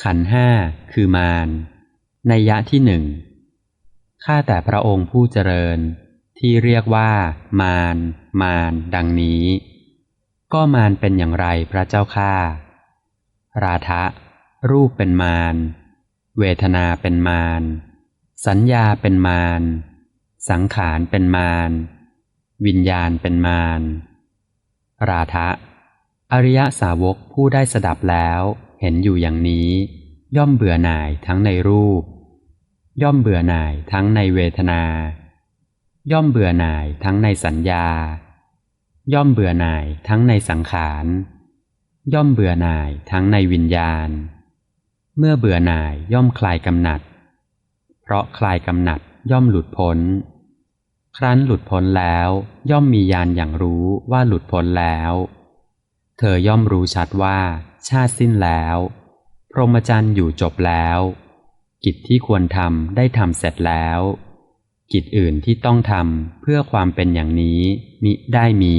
ขันห้าคือมารในยะที่หนึ่งข้าแต่พระองค์ผู้เจริญ ที่เรียกว่า มาร มาร ดังนี้ ก็มารเป็นอย่างไรพระเจ้าข้าราทะ รูปเป็นมาร เวทนาเป็นมาร สัญญาเป็นมาร สังขารเป็นมาร วิญญาณเป็นมาร ราทะ อริยสาวกผู้ได้สดับแล้ว เห็นอยู่อย่างนี้ ย่อมเบื่อหน่ายทั้งในรูป ย่อมเบื่อหน่ายทั้งในเวทนา ย่อมเบื่อหน่ายทั้งในสัญญา ย่อมเบื่อหน่ายทั้งในสังขาร ย่อมเบื่อหน่ายทั้งในวิญญาณ เมื่อเบื่อหน่ายย่อมคลายกำหนัด เพราะคลายกำหนัดย่อมหลุดพ้น ครั้นหลุดพ้นแล้ว ย่อมมีญาณอย่างรู้ว่าหลุดพ้นแล้ว เธอย่อมรู้ชัดว่า ชาติสิ้นแล้ว พรหมจรรย์อยู่จบแล้ว กิจที่ควรทำได้ทำเสร็จแล้ว กิจอื่นที่ต้องทำเพื่อความเป็นอย่างนี้มิได้มี